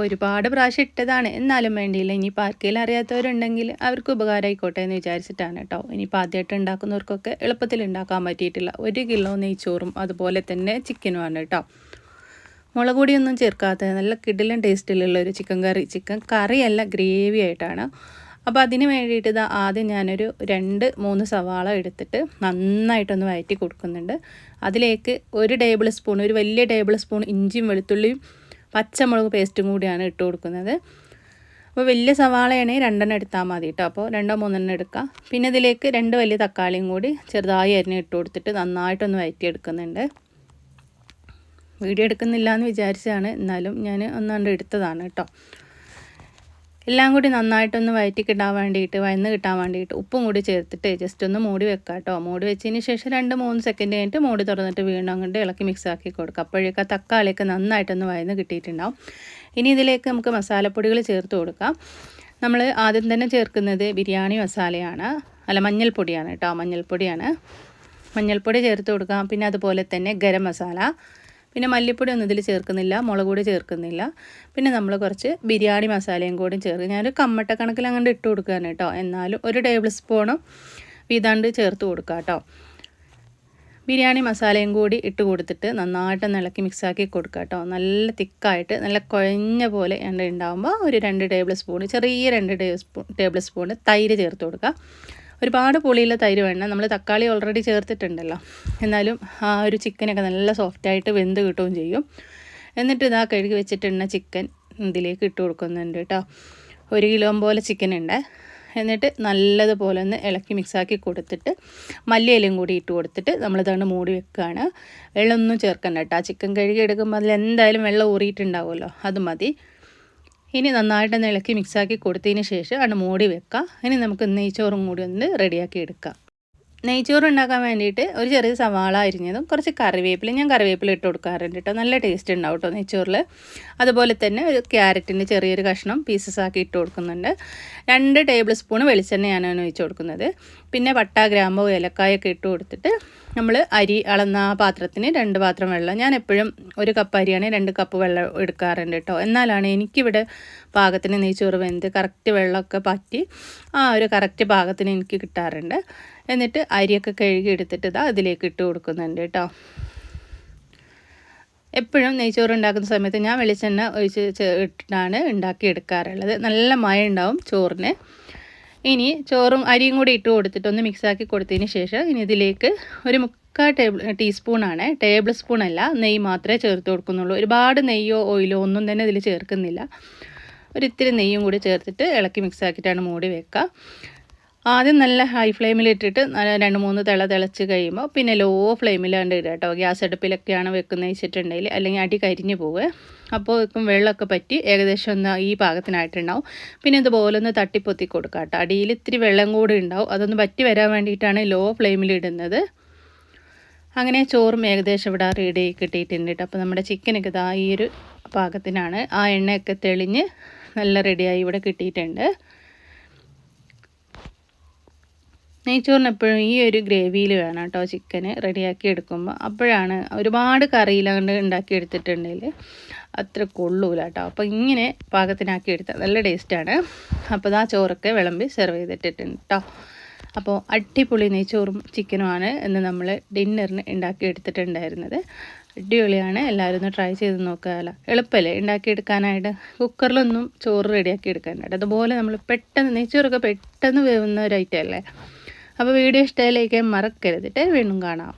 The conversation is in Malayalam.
ഒരുപാട് പ്രാവശ്യം ഇട്ടതാണ്. എന്നാലും വേണ്ടിയില്ല. ഇനിയിപ്പോൾ ആർക്കെങ്കിലും അറിയാത്തവരുണ്ടെങ്കിൽ അവർക്ക് ഉപകാരമായിക്കോട്ടെ എന്ന് വിചാരിച്ചിട്ടാണ് കേട്ടോ. ഇനിയിപ്പോൾ ആദ്യമായിട്ട് ഉണ്ടാക്കുന്നവർക്കൊക്കെ എളുപ്പത്തിൽ ഉണ്ടാക്കാൻ പറ്റിയിട്ടില്ല. ഒരു കിലോ നെയ്ച്ചോറും അതുപോലെ തന്നെ ചിക്കനുമാണ് കേട്ടോ. മുളക് പൊടിയൊന്നും ചേർക്കാത്ത നല്ല കിടിലൻ ടേസ്റ്റിലുള്ള ഒരു ചിക്കൻ കറി ചിക്കൻ കറിയല്ല ഗ്രേവി ആയിട്ടാണ്. അപ്പോൾ അതിന് വേണ്ടിയിട്ട് ഇതാ ആദ്യം ഞാനൊരു രണ്ട് മൂന്ന് സവാള എടുത്തിട്ട് നന്നായിട്ടൊന്ന് വഴറ്റി കൊടുക്കുന്നുണ്ട്. അതിലേക്ക് ഒരു ടേബിൾ സ്പൂൺ ഒരു വലിയ ടേബിൾ സ്പൂൺ ഇഞ്ചിയും വെളുത്തുള്ളിയും പച്ചമുളക് പേസ്റ്റും കൂടിയാണ് ഇട്ട് കൊടുക്കുന്നത്. അപ്പോൾ വലിയ സവാളയാണെങ്കിൽ രണ്ടെണ്ണം എടുത്താൽ മതി കേട്ടോ അപ്പോൾ രണ്ടോ മൂന്നെണ്ണം എടുക്കാം. പിന്നെ ഇതിലേക്ക് രണ്ട് വലിയ തക്കാളിയും കൂടി ചെറുതായി അരിഞ്ഞ് ഇട്ട് കൊടുത്തിട്ട് നന്നായിട്ടൊന്ന് വയറ്റി എടുക്കുന്നുണ്ട് വീഡിയോ എടുക്കുന്നില്ല എന്ന് വിചാരിച്ചാണ് എന്നാലും ഞാൻ ഒന്നാണ്ട് എടുത്തതാണ് കേട്ടോ എല്ലാം കൂടി നന്നായിട്ടൊന്ന് വയറ്റി കിട്ടാൻ വേണ്ടിയിട്ട് വയന്ന് കിട്ടാൻ വേണ്ടിയിട്ട് ഉപ്പും കൂടി ചേർത്തിട്ട് ജസ്റ്റ് ഒന്ന് മൂടി വെക്കാം കേട്ടോ മൂടി വെച്ചതിന് ശേഷം രണ്ട് മൂന്ന് സെക്കൻഡ് കഴിഞ്ഞിട്ട് മൂടി തുറന്നിട്ട് വീണ്ടും അങ്ങോട്ട് ഇളക്കി മിക്സ് ആക്കി കൊടുക്കുക അപ്പോഴേക്ക് തക്കാളിയൊക്കെ നന്നായിട്ടൊന്ന് വയന്ന് കിട്ടിയിട്ടുണ്ടാവും. ഇനി ഇതിലേക്ക് നമുക്ക് മസാലപ്പൊടികൾ ചേർത്ത് കൊടുക്കാം. നമ്മൾ ആദ്യം തന്നെ ചേർക്കുന്നത് ബിരിയാണി മസാലയാണ്. അല്ല മഞ്ഞൾപ്പൊടിയാണ് കേട്ടോ മഞ്ഞൾപ്പൊടിയാണ്. മഞ്ഞൾപ്പൊടി ചേർത്ത് കൊടുക്കാം. പിന്നെ അതുപോലെ തന്നെ ഗരം മസാല. പിന്നെ മല്ലിപ്പൊടി ഒന്നും ഇതിൽ ചേർക്കുന്നില്ല മുളക് പൊടി ചേർക്കുന്നില്ല. പിന്നെ നമ്മൾ കുറച്ച് ബിരിയാണി മസാലയും കൂടി ചേർക്കും. ഞാനൊരു കമ്മട്ട കണക്കിൽ അങ്ങോട്ട് ഇട്ട് കൊടുക്കുകയാണ് കേട്ടോ. എന്നാലും ഒരു ടേബിൾ സ്പൂണും വീതാണ്ട് ചേർത്ത് കൊടുക്കുക കേട്ടോ. ബിരിയാണി മസാലയും കൂടി ഇട്ട് കൊടുത്തിട്ട് നന്നായിട്ട് ഇളക്കി മിക്സാക്കി കൊടുക്കുക കേട്ടോ. നല്ല തിക്കായിട്ട് നല്ല കുഴഞ്ഞ പോലെ എണ്ണ ഉണ്ടാകുമ്പോൾ ഒരു രണ്ട് ടേബിൾ സ്പൂൺ ചെറിയ രണ്ട് ടേബിൾ സ്പൂൺ തൈര് ചേർത്ത് കൊടുക്കുക ഒരുപാട് പുളിയുള്ള തൈര് വേണം നമ്മൾ തക്കാളി ഓൾറെഡി ചേർത്തിട്ടുണ്ടല്ലോ. എന്നാലും ആ ഒരു ചിക്കനൊക്കെ നല്ല സോഫ്റ്റായിട്ട് വെന്ത് കിട്ടുകയും ചെയ്യും. എന്നിട്ട് ഇതാ കഴുകി വെച്ചിട്ടുള്ള ചിക്കൻ ഇതിലേക്ക് ഇട്ട് കൊടുക്കുന്നുണ്ട് കേട്ടോ. ഒരു കിലോ പോലെ ചിക്കൻ ഉണ്ട്. എന്നിട്ട് നല്ലതുപോലെ ഒന്ന് ഇളക്കി മിക്സാക്കി കൊടുത്തിട്ട് മല്ലിയിലും കൂടി ഇട്ട് കൊടുത്തിട്ട് നമ്മളിതാണ് മൂടി വെക്കുകയാണ് വെള്ളമൊന്നും ചേർക്കണ്ട കേട്ടോ. ചിക്കൻ കഴുകി എടുക്കുമ്പോൾ അതിൽ എന്തായാലും വെള്ളം ഊറിയിട്ടുണ്ടാവുമല്ലോ. അത് മതി. ഇനി നന്നായിട്ട് ഇളക്കി മിക്സാക്കി കൊടുത്തതിന് ശേഷം അത് മൂടി വെക്കാം. ഇനി നമുക്ക് നെയ്ച്ചോറും കൂടി ഒന്ന് റെഡിയാക്കി എടുക്കാം. നെയ്ച്ചോറ് ഉണ്ടാക്കാൻ വേണ്ടിയിട്ട് ഒരു ചെറിയ സവാള അരിഞ്ഞതും കുറച്ച് കറിവേപ്പില ഞാൻ കറിവേപ്പില ഇട്ട് കൊടുക്കാറുണ്ട് കേട്ടോ നല്ല ടേസ്റ്റ് ഉണ്ടാവും കേട്ടോ നെയ്ച്ചോറിൽ അതുപോലെ തന്നെ ഒരു ക്യാരറ്റിന്റെ ചെറിയൊരു കഷ്ണം പീസസ് ആക്കി ഇട്ട് കൊടുക്കുന്നുണ്ട്. രണ്ട് ടേബിൾ സ്പൂൺ വെളിച്ചെണ്ണയാണ് ഒഴിച്ച് കൊടുക്കുന്നത്. പിന്നെ പട്ട ഗ്രാമ്പോ ഏലക്കായൊക്കെ ഇട്ട് കൊടുത്തിട്ട് നമ്മൾ അരി അളന്ന പാത്രത്തിന് രണ്ട് പാത്രം വെള്ളം. ഞാൻ എപ്പോഴും ഒരു കപ്പ് അരിയാണ് രണ്ട് കപ്പ് വെള്ളം എടുക്കാറുണ്ട് കേട്ടോ എന്നാലാണ് എനിക്കിവിടെ പാകത്തിന് നെയ്ച്ചോറ് വെന്ത് കറക്റ്റ് വെള്ളമൊക്കെ പറ്റി ആ ഒരു കറക്റ്റ് പാകത്തിന് എനിക്ക് കിട്ടാറുണ്ട്. എന്നിട്ട് അരിയൊക്കെ കഴുകി എടുത്തിട്ട് ഇതാ അതിലേക്ക് ഇട്ട് കൊടുക്കുന്നുണ്ട് കേട്ടോ. എപ്പോഴും നെയ്ച്ചോറ് ഉണ്ടാക്കുന്ന സമയത്ത് ഞാൻ വെളിച്ചെണ്ണ ഒഴിച്ച് ഇട്ടിട്ടാണ് ഉണ്ടാക്കി എടുക്കാറുള്ളത് നല്ല മഴ ഉണ്ടാവും ചോറിന്. ഇനി ചോറും അരിയും കൂടി ഇട്ട് കൊടുത്തിട്ട് ഒന്ന് മിക്സാക്കി കൊടുത്തതിന് ശേഷം ഇനി ഇതിലേക്ക് ഒരു മുക്കാൽ ടേബിൾ ടീസ്പൂണാണ് ടേബിൾ സ്പൂൺ അല്ല നെയ്യ് മാത്രമേ ചേർത്ത് കൊടുക്കുന്നുള്ളൂ. ഒരുപാട് നെയ്യോ ഓയിലോ ഒന്നും തന്നെ ഇതിൽ ചേർക്കുന്നില്ല. ഒരു ഇത്തിരി നെയ്യും കൂടി ചേർത്തിട്ട് ഇളക്കി മിക്സാക്കിയിട്ടാണ് മൂടി വെക്കുക. ആദ്യം നല്ല ഹൈ ഫ്ലെയിമിൽ ഇട്ടിട്ട് രണ്ട് മൂന്ന് തിള തിളച്ച് കഴിയുമ്പോൾ പിന്നെ ലോ ഫ്ലെയിമിലാണ്ട് ഇടുക കേട്ടോ ഗ്യാസ് അടുപ്പിലൊക്കെയാണ് വെക്കുന്നത് വെച്ചിട്ടുണ്ടെങ്കിൽ അല്ലെങ്കിൽ അടി കരിഞ്ഞു പോവുക. അപ്പോൾ ഇപ്പം വെള്ളമൊക്കെ പറ്റി ഏകദേശം ഒന്ന് ഈ പാകത്തിനായിട്ടുണ്ടാവും പിന്നെ ഇതുപോലെ ഒന്ന് തട്ടിപ്പൊത്തി കൊടുക്കുക കേട്ടോ അടിയിൽ ഇത്തിരി വെള്ളം കൂടി ഉണ്ടാവും. അതൊന്ന് പറ്റി വരാൻ വേണ്ടിയിട്ടാണ് ലോ ഫ്ലെയിമിൽ ഇടുന്നത്. അങ്ങനെ ചോറും ഏകദേശം ഇവിടെ റെഡി കിട്ടിയിട്ടുണ്ട് കേട്ടോ അപ്പോൾ നമ്മുടെ ചിക്കനൊക്കെ ഇതാ ഈ ഒരു പാകത്തിനാണ് ആ എണ്ണയൊക്കെ തെളിഞ്ഞ് നല്ല റെഡിയായി ഇവിടെ കിട്ടിയിട്ടുണ്ട്. നെയ്ച്ചോറിന് എപ്പോഴും ഈ ഒരു ഗ്രേവിയിൽ വേണം കേട്ടോ ചിക്കന് റെഡിയാക്കി എടുക്കുമ്പോൾ അപ്പോഴാണ് ഒരുപാട് കറിയിലാണ്ട് ഉണ്ടാക്കി എടുത്തിട്ടുണ്ടെങ്കിൽ അത്ര കൊള്ളൂല കേട്ടോ. അപ്പോൾ ഇങ്ങനെ പാകത്തിനാക്കി എടുത്താൽ നല്ല ടേസ്റ്റാണ് അപ്പോൾ ആ ചോറൊക്കെ വിളമ്പി സെർവ് ചെയ്തിട്ടിട്ടുണ്ട് കേട്ടോ അപ്പോൾ അടിപൊളി നെയ്ച്ചോറും ചിക്കനുമാണ് ഇന്ന് നമ്മൾ ഡിന്നറിന് ഉണ്ടാക്കി എടുത്തിട്ടുണ്ടായിരുന്നത്. അടിപൊളിയാണ്. എല്ലാവരും ഒന്ന് ട്രൈ ചെയ്ത് നോക്കാമല്ലോ എളുപ്പമല്ലേ ഉണ്ടാക്കിയെടുക്കാനായിട്ട് കുക്കറിലൊന്നും ചോറ് റെഡിയാക്കി എടുക്കാനായിട്ട്. അതുപോലെ നമ്മൾ പെട്ടെന്ന് നെയ്ച്ചോറൊക്കെ പെട്ടെന്ന് വേവുന്ന ഒരു ഐറ്റം അല്ലേ? അപ്പോൾ വീഡിയോ ഇഷ്ടമായി ലൈക്ക് മറക്കരുതിട്ട് വീണ്ടും കാണാം.